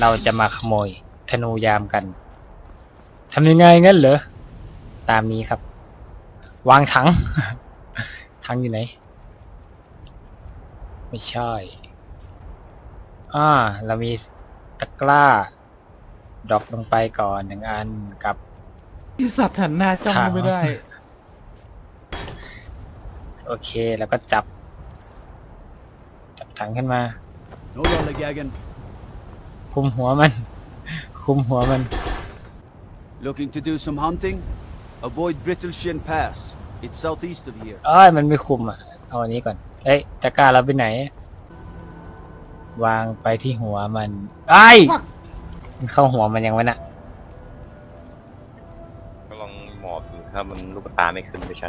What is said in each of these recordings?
เราจะมาขโมยธนูยามกันทำยังไงงั้นเหรอ ตามนี้ครับ วางถัง ถังอยู่ไหน ไม่ใช่อ่าเรามีตะกร้า ดรอปลงไปก่อนหนึ่งอันกับไอสัตว์หันหน้าจ้องถามไม่ได้ โอเคแล้วก็จับ จับถังขึ้นมา No lollygagging. คุมหัวมัน คุมหัวมัน Looking to do some hunting? Avoid Brittleshin Pass. It's southeast of here. เอ้ยมันไม่คุมอะ เอาอันนี้ก่อน เอ้ยตะกร้าเราไปไหน วางไปที่หัวมันไอ้ย Fuck มันเข้าหัวมันยังวะน่ะ ก็ลองหมอบดูถ้ามันลูกตาไม่ขึ้นไม่ใช่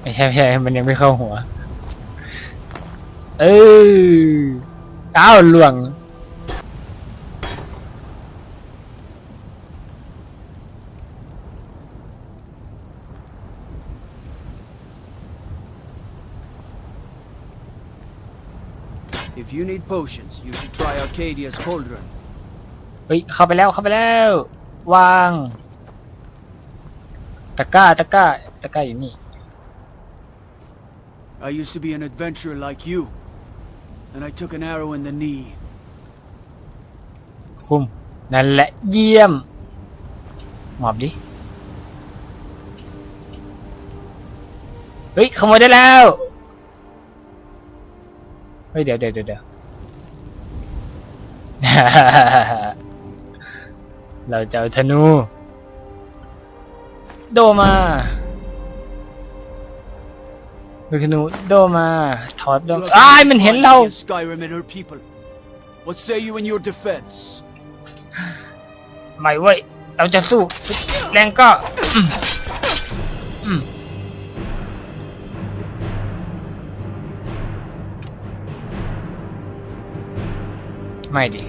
ไม่ใช่ไม่ใช่มันยังไม่เข้าหัว เอออ้าวหลวง If you need potions, you should try Arcadia's Cauldron. เฮ้ยเข้าไปแล้วเข้าไปแล้ว วางตะกร้าตะกร้าตะกร้าอยู่นี่ I used to be an adventurer like you, and I took an arrow in the knee. คุมนั่นแหละเยี่ยมหมอบดิเฮ้ยขโมยได้แล้ว เฮ้ยเดี๋ยวเดี๋ยวเดี๋ยวเดี๋ยว เราจะเอาธนู โดมาดูธนูโดมาถอดโด You มา have อ้าย defeated มันเห็นเรา Arcadia, Skyrim and her people. What say you in your defense? ไม่เว้ย เราจะสู้สุดแรงก็ ไม่ดิ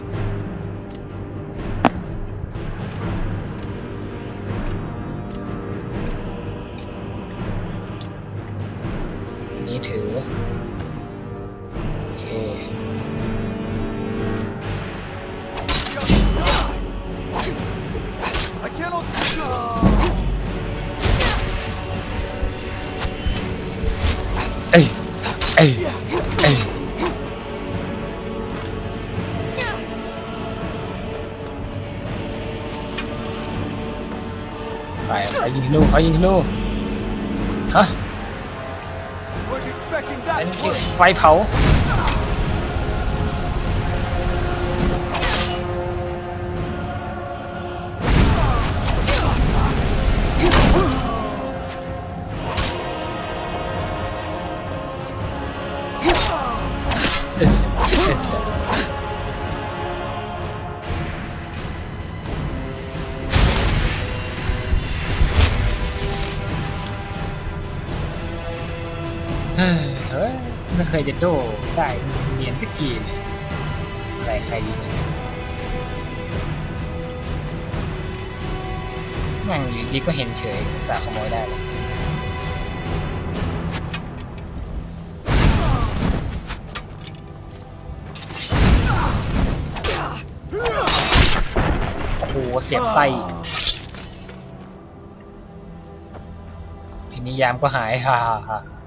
นี่ถือ โอเค I cannot. เอ้ย เอ้ย ไปไปยิงธนูไปยิงธนูฮะ Weren't expecting เป็น that. จุดไฟเผาเอสเอส เฮ้ยเธอไม่เคยจะโดได้เนียนสักทีเลยใครใครยิงแม่งอยู่ดีก็เห็นเฉยสาขโมยได้เลยโอ้โหเสียบไส้ทีนี้ยามก็หายฮ่าฮ่าฮ่า